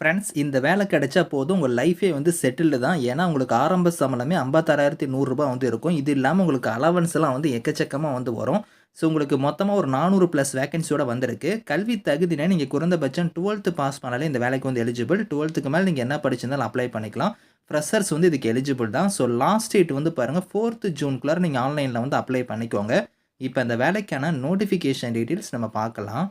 Friends இந்த வேலை கிடைச்சா போதும் உங்கள் லைஃபே வந்து செட்டில்டு தான். ஏன்னா உங்களுக்கு ஆரம்ப சம்பளமே ஐம்பத்தாறாயிரத்தி நூறுரூபா வந்து இருக்கும். இது இல்லாமல் உங்களுக்கு அலவன்ஸ் எல்லாம் வந்து எக்கச்சக்கமாக வந்து வரும். ஸோ உங்களுக்கு மொத்தமாக ஒரு நானூறு ப்ளஸ் வேகன்சியோட வந்திருக்கு. கல்வி தகுதினா நீங்கள் குறைந்தபட்சம் டுவெல்த்து பாஸ் பண்ணாலே இந்த வேலைக்கு வந்து எலிஜிபிள் டுவெல்த்துக்கு மேலே நீங்கள் என்ன படிச்சிருந்தாலும் அப்ளை பண்ணிக்கலாம். ஃப்ரெஷர்ஸ் வந்து இதுக்கு எலிஜிபிள் தான். ஸோ லாஸ்ட் டேட் வந்து பாருங்கள் ஃபோர்த்து ஜூன்குள்ளார நீங்கள் ஆன்லைனில் வந்து அப்ளை பண்ணிக்கோங்க. இப்போ இந்த வேலைக்கான நோட்டிஃபிகேஷன் டீட்டெயில்ஸ் நம்ம பார்க்கலாம்.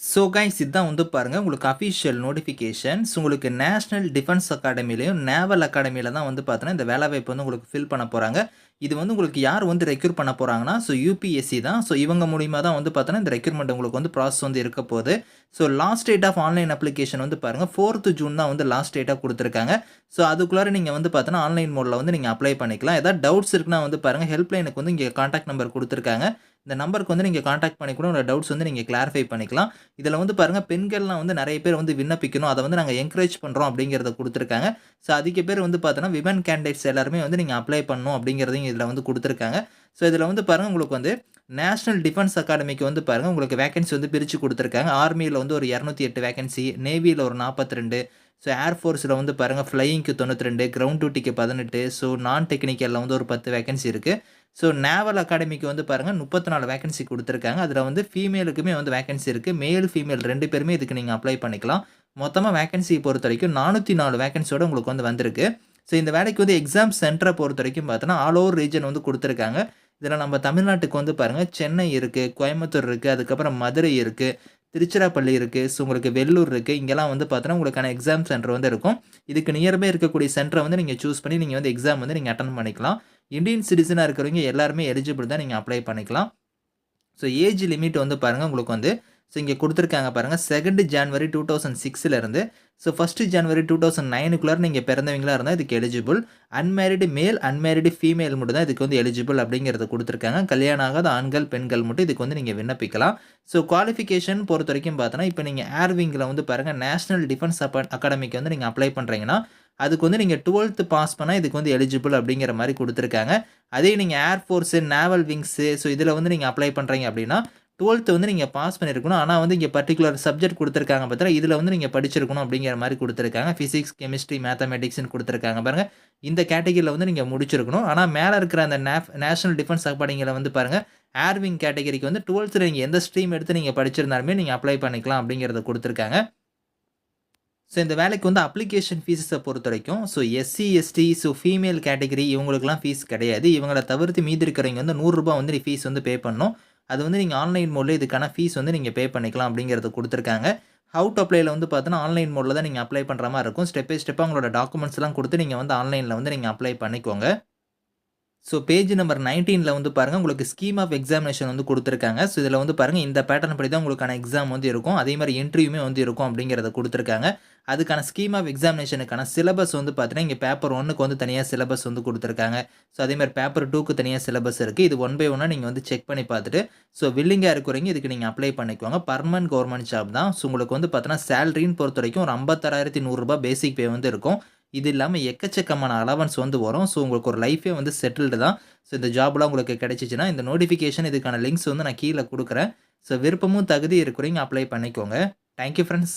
ஸோ கைஸ் இதுதான் வந்து பாருங்கள் உங்களுக்கு அஃபிஷியல் நோட்டிஃபிகேஷன்ஸ் உங்களுக்கு நேஷனல் டிஃபென்ஸ் அகாடமிலையும் நேவல் அகாடமியில் தான் வந்து பார்த்தோன்னா இந்த வேலைவாய்ப்பு வந்து உங்களுக்கு ஃபில் பண்ண போகிறாங்க இது வந்து உங்களுக்கு யார் வந்து ரெக்யூர் பண்ண போகிறாங்கன்னா ஸோ யூபிஎஸ்சி தான். ஸோ இவங்க மூலியமாக தான் வந்து பார்த்தோன்னா இந்த ரெக்யூர்மெண்ட் உங்களுக்கு வந்து ப்ராசஸ் வந்து இருக்க போகுது. So last date of online application வந்து பாருங்கள் ஃபோர்த்து ஜூன் தான் வந்து லாஸ்ட் டேட்டாக கொடுத்துருக்காங்க. ஸோ அதுக்குள்ளார நீங்கள் வந்து பார்த்தோன்னா ஆன்லைன் மோடில் வந்து நீங்கள் அப்ளை பண்ணிக்கலாம். ஏதாவது டவுட்ஸ் இருக்குன்னா வந்து பாருங்கள் ஹெல்ப்லைனுக்கு வந்து இங்கே காண்டாக்ட் நம்பர் கொடுத்துருக்காங்க. இந்த நம்பருக்கு வந்து நீங்கள் காண்டாக்ட் பண்ணி கூட உங்களோட டவுட்ஸ் வந்து நீங்கள் கிளாரிஃபை பண்ணிக்கலாம். இதில் வந்து பாருங்கள் பெண்கள்லாம் வந்து நிறைய பேர் வந்து விண்ணப்பிக்கணும். அதை வந்து நாங்கள் என்கரேஜ் பண்ணுறோம் அப்படிங்கிறத கொடுத்துருக்காங்க. ஸோ அதிக பேர் வந்து பார்த்தோன்னா விமன் கேண்டிடேட்ஸ் எல்லாருமே வந்து நீங்கள் அப்ளை பண்ணணும் அப்படிங்கிறதையும் இதில் வந்து கொடுத்துருக்காங்க. ஸோ இதில் வந்து பாருங்கள் உங்களுக்கு வந்து நேஷனல் டிஃபென்ஸ் அகாடமிக்கு வந்து பாருங்கள் உங்களுக்கு வேகன்சி வந்து பிரித்து கொடுத்துருக்காங்க. ஆர்மியில் வந்து ஒரு இரநூத்தி எட்டு வேகன்சி நேவியில் ஒரு நாற்பத்தி ரெண்டு ஸோ ஏர்ஃபோர்ஸில் வந்து பாருங்கள் ஃப்ளையிங்க்கு தொண்ணூற்றி ரெண்டு கிரவுண்ட் டியூட்டிக்கு பதினெட்டு. ஸோ நான் டெக்னிக்கலில் வந்து ஒரு பத்து வேகன்சி இருக்குது ஸோ நேவல் அகாடமிக்கு வந்து பாருங்கள் முப்பத்தி நாலு வேகன்சி கொடுத்துருக்காங்க. அதில் வந்து ஃபீமேலுக்குமே வந்து வேகன்சி இருக்குது மேல் ஃபீமேல் ரெண்டு பேருமே இதுக்கு நீங்கள் அப்ளை பண்ணிக்கலாம். மொத்தமாக வேகன்சி பொறுத்த வரைக்கும் நானூற்றி நாலு வேகன்சியோடு உங்களுக்கு வந்து வந்திருக்கு. ஸோ இந்த வேலைக்கு வந்து எக்ஸாம் சென்டரை பொறுத்த வரைக்கும் பார்த்தோன்னா ஆல் ஓவர் ரீஜன் வந்து கொடுத்துருக்காங்க. இதில் நம்ம தமிழ்நாட்டுக்கு வந்து பாருங்கள் சென்னை இருக்குது கோயம்புத்தூர் இருக்குது அதுக்கப்புறம் மதுரை இருக்குது திருச்சிராப்பள்ளி இருக்குது ஸோ உங்களுக்கு வெள்ளூர் இருக்குது இங்கெல்லாம் வந்து பார்த்தோன்னா உங்களுக்கான எக்ஸாம் சென்டர் வந்து இருக்கும். இதுக்கு நியர்பை இருக்கக்கூடிய சென்டரை வந்து நீங்கள் சூஸ் பண்ணி நீங்கள் வந்து எக்ஸாம் வந்து நீங்கள் அட்டன் பண்ணிக்கலாம். இந்தியன் சிட்டிசனாக இருக்கிறவங்க எல்லாருமே எலிஜிபிள் தான் நீங்கள் அப்ளை பண்ணிக்கலாம். ஸோ ஏஜ் லிமிட் வந்து பாருங்கள் உங்களுக்கு வந்து ஸோ இங்கே கொடுத்துருக்காங்க பாருங்கள் second January two thousand சிக்ஸ்லேருந்து so first January two thousand நைனுக்குள்ளார நீங்கள் பிறந்தவங்களாக இருந்தால் இதுக்கு eligible unmarried male unmarried female மட்டும் தான் இதுக்கு வந்து எலிஜிபிள் அப்படிங்கிறத கொடுத்துருக்காங்க. கல்யாணம் ஆகாத ஆண்கள் பெண்கள் மட்டும் இதுக்கு வந்து நீங்கள் விண்ணப்பிக்கலாம். ஸோ குவாலிஃபிகேஷன் பொறுத்த வரைக்கும் பார்த்தோன்னா இப்போ நீங்கள் ஏர்விங்கில் வந்து பாருங்கள் நேஷனல் டிஃபென்ஸ் அகாடமிக்கு வந்து நீங்கள் அப்ளை பண்ணுறீங்கன்னா அதுக்கு வந்து நீங்கள் டுவெல்த்து பாஸ் பண்ணால் இதுக்கு வந்து எலிஜிபிள் அப்படிங்கிற மாதிரி கொடுத்துருக்காங்க. அதே நீங்கள் ஏர்ஃபோர்ஸு நேவல் விங்ஸு ஸோ இதில் வந்து நீங்கள் அப்ளை பண்ணுறீங்க அப்படின்னா டுவெல்த்து வந்து நீங்கள் பாஸ் பண்ணியிருக்கணும் ஆனால் வந்து இங்கே பர்டிகுலர் சப்ஜெக்ட் கொடுத்துருக்காங்க பார்த்தா இதில் வந்து நீங்கள் படிச்சிருக்கணும் அப்படிங்கிற மாதிரி கொடுத்துருக்காங்க. ஃபிசிக்ஸ் கெமிஸ்ட்ரி மேத்தமெட்டிக்ஸ்னு கொடுத்துருக்காங்க பாருங்கள் இந்த கேட்டகிரியில் வந்து நீங்கள் முடிச்சிருக்கணும். ஆனால் மேலே இருக்கிற அந்த நேஃப் நேஷனல் டிஃபென்ஸ் அகாடமியில் வந்து பாருங்கள் ஏர்விங் கேட்டகரிக்கு வந்து டுவெல்த்தில் நீங்கள் எந்த ஸ்ட்ரீம் எடுத்து நீங்கள் படிச்சிருந்தாலுமே நீங்கள் அப்ளை பண்ணிக்கலாம் அப்படிங்கிறத கொடுத்துருக்காங்க. ஸோ இந்த வேலைக்கு வந்து அப்ளிகேஷன் ஃபீஸஸை பொறுத்த வரைக்கும் so SC ST so female category இவங்களுக்குலாம் ஃபீஸ் கிடையாது. இவங்களை தவிர்த்து மீதி இருக்கிறவங்க வந்து நூறுரூபா வந்து ஃபீஸ் வந்து பே பண்ணணும். அது வந்து நீங்கள் ஆன்லைன் மோடில் இதுக்கான ஃபீஸ் வந்து நீங்கள் பே பண்ணிக்கலாம் அப்படிங்கிறது கொடுத்துருக்காங்க. ஹவு டு அப்ளைல வந்து பார்த்தோன்னா ஆன்லைன் மோடில் தான் நீங்கள் அப்ளை பண்ணுற மாதிரி இருக்கும். ஸ்டெப் பை ஸ்டெப்பாக உங்களோட டாக்குமெண்ட்ஸ்லாம் கொடுத்து நீங்கள் வந்து ஆன்லைனில் வந்து நீங்கள் அப்ளை பண்ணிக்கோங்க. ஸோ பேஜ் நம்பர் நைன்டீனில் வந்து பாருங்கள் உங்களுக்கு ஸ்கீம் ஆஃப் எக்ஸாமினேஷன் வந்து கொடுத்துருக்காங்க. ஸோ இதில் வந்து பாருங்கள் இந்த பேட்டர்ன் படி தான் உங்களுக்கான எக்ஸாம் வந்து இருக்கும். அதே மாதிரி இன்டர்வியூமே வந்து இருக்கும் அப்படிங்கிறத கொடுத்துருக்காங்க. அதுக்கான ஸ்கீம் ஆஃப் எக்ஸாமினேஷனுக்கான சிலபஸ் வந்து பார்த்தீங்கன்னா இங்கே பேப்பர் ஒன்றுக்கு வந்து தனியாக சிலபஸ் வந்து கொடுத்துருக்காங்க. ஸோ அதே மாதிரி பேப்பர் டூக்கு தனியாக சிலபஸ் இருக்குது இது ஒன் பை ஒன்னாக நீங்கள் வந்து செக் பண்ணி பார்த்துட்டு ஸோ வில்லிங்காக இருக்கிறவங்க இதுக்கு நீங்கள் அப்ளை பண்ணிக்கோங்க. பர்மனன்ட் கவர்மெண்ட் ஜாப் தான். ஸோ உங்களுக்கு வந்து பார்த்தீங்கன்னா சேலரின்னு பொறுத்த வரைக்கும் ஒரு ஐம்பத்தாறாயிரத்தி நூறுரூபா பேசிக் பே வந்து இருக்கும். இது இல்லாமல் எக்கச்சக்கமான அலவன்ஸ் வந்து வரும். ஸோ உங்களுக்கு ஒரு லைஃபே வந்து செட்டில்டு தான். ஸோ இந்த ஜாப்லாம் உங்களுக்கு கிடைச்சிச்சின்னா இந்த நோட்டிஃபிகேஷன் இதுக்கான லிங்க்ஸ் வந்து நான் கீழே கொடுக்குறேன். ஸோ விருப்பமும் தகுதி இருக்கிறீங்க அப்ளை பண்ணிக்கோங்க. Thank you friends